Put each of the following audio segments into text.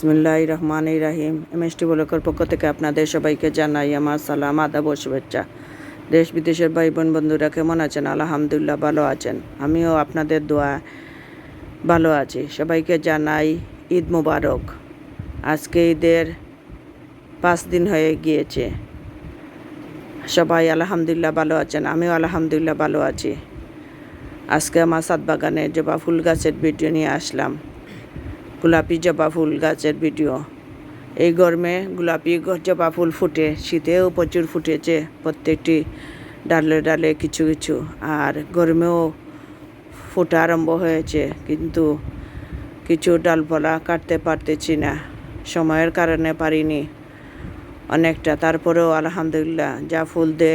বিসমুল্লাহ রহমান রাহিম এমএসটি ব্লকের পক্ষ থেকে আপনাদের সবাইকে জানাই আমার সালাম, আদাব শুভেচ্ছা। দেশ বিদেশের ভাই বোন বন্ধুরা কেমন আছেন? আলহামদুলিল্লাহ ভালো আছেন। আমিও আপনাদের দোয়া ভালো আছি। সবাইকে জানাই ঈদ মুবারক। আজকে ঈদের পাঁচ দিন হয়ে গিয়েছে। সবাই আলহামদুলিল্লাহ ভালো আছেন, আমিও আলহামদুলিল্লাহ ভালো আছি। আজকে আমার সাত বাগানে জবা ফুল গাছের ভিডিও নিয়ে আসলাম। গোলাপি জবা ফুল গাছের ভিডিও। এই গরমে গোলাপি জবা ফুল ফুটে, শীতেও প্রচুর ফুটেছে প্রত্যেকটি ডালে ডালে কিছু কিছু। আর গরমেও ফোটা আরম্ভ হয়েছে, কিন্তু কিছু ডালপালা কাটতে পারতেছি না। সময়ের কারণে পারিনি অনেকটা। তারপরেও আলহামদুলিল্লাহ যা ফুল দে,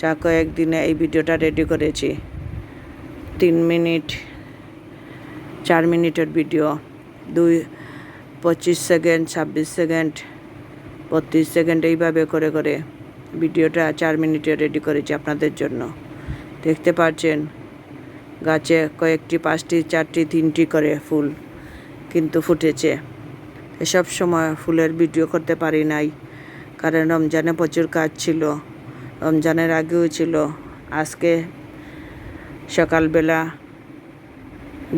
যা কয়েকদিনে এই ভিডিওটা রেডি করেছি। তিন মিনিট, চার মিনিটের ভিডিও। দুই, পঁচিশ সেকেন্ড, ছাব্বিশ সেকেন্ড, বত্রিশ সেকেন্ড এইভাবে করে করে ভিডিওটা চার মিনিটে রেডি করেছি আপনাদের জন্য। দেখতে পাচ্ছেন, গাছে কয়েকটি, পাঁচটি, চারটি, তিনটি করে ফুল কিন্তু ফুটেছে। এসব সময় ফুলের ভিডিও করতে পারি নাই, কারণ রমজানে প্রচুর কাজ ছিল। রমজানের আগেও ছিল। আজকে সকালবেলা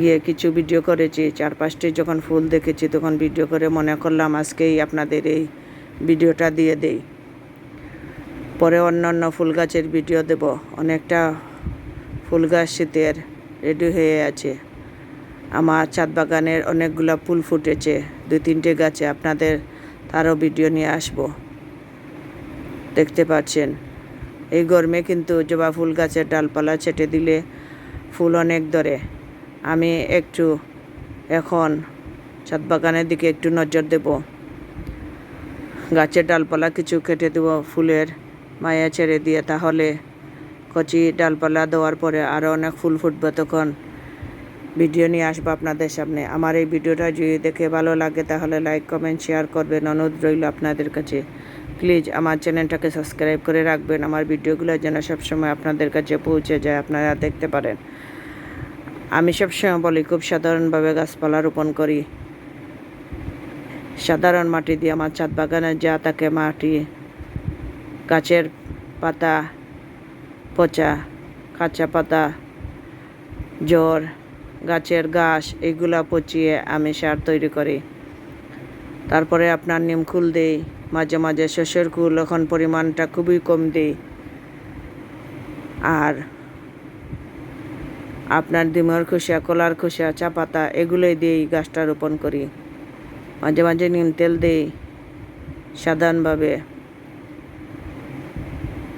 গিয়ে কিছু ভিডিও করেছি। চার পাঁচটি যখন ফুল দেখেছি, তখন ভিডিও করে মনে করলাম আজকেই আপনাদের এই ভিডিওটা দিয়ে দেই। পরে অন্য অন্য ফুল গাছের ভিডিও দেব। অনেকটা ফুল গাছ শীতের রেডি হয়ে আছে। আমার ছাদ বাগানের অনেকগুলো ফুল ফুটেছে। দুই তিনটে গাছে আপনাদের তারও ভিডিও নিয়ে আসব। দেখতে পাচ্ছেন। এই গরমে কিন্তু জবা ফুল গাছের ডালপালা ছেটে দিলে ফুল অনেক ধরে। আমি একটু এখন ছাদ বাগানের দিকে একটু নজর দেব। গাছের ডালপালা কিছু কেটে দেবো ফুলের মায়া ছেড়ে দিয়ে, তাহলে কচি ডালপালা দেওয়ার পরে আরও অনেক ফুল ফুটবে তখন। ভিডিও নিয়ে আসব আপনাদের সামনে। আমার এই ভিডিওটা যদি দেখে ভালো লাগে, তাহলে লাইক, কমেন্ট, শেয়ার করবেন। অনুরোধ রইল আপনাদের কাছে। প্লিজ আমার চ্যানেলটাকে সাবস্ক্রাইব করে রাখবেন। আমার ভিডিওগুলো যেন সবসময় আপনাদের কাছে পৌঁছে যায়, আপনারা দেখতে পারেন। আমি সবসময় বলি, খুব সাধারণভাবে গাছপালা রোপণ করি। সাধারণ মাটি দিয়ে আমার ছাদ বাগানে যা থাকে মাটি, গাছের পাতা, পচা, কাঁচা পাতা জ্বর গাছের ঘাস, এগুলা পচিয়ে আমি সার তৈরি করি। তারপরে আপনার নিমখুল দেই, মাঝে মাঝে শস্যের কুল এখন পরিমাণটা খুবই কম দিই। আর আপনার ডিমের খোসা, কলার খোসা চা পাতা এগুলোই দিয়েই গাছটা রোপণ করি। মাঝে মাঝে নিম তেল দিই, সাধারণভাবে।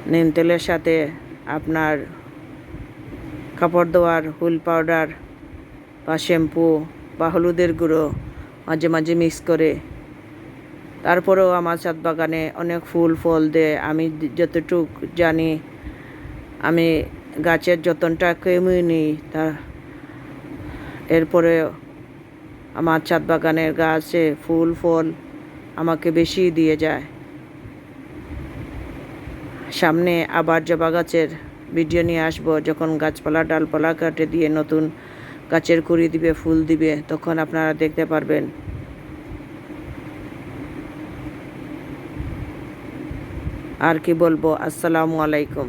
নিম তেলের সাথে আপনার কাপড় ধোয়ার হুল পাউডার বা শ্যাম্পু বা হলুদের গুঁড়ো মাঝে মাঝে মিক্স করে। তারপরেও আমার ছাদ বাগানে অনেক ফুল, ফল দেয় আমি যতটুক জানি আমি গাছের যতনটা কেমই নিই, তা এরপরে আমার ছাদ বাগানের গাছে ফুল, ফল আমাকে বেশি দিয়ে যায়। সামনে আবার জবা গাছের ভিডিও নিয়ে আসব, যখন গাছপালা, ডালপালা কাটে দিয়ে নতুন গাছের কুড়ি দিবে, ফুল দিবে, তখন আপনারা দেখতে পারবেন। আর কি বলব, আসসালামু আলাইকুম।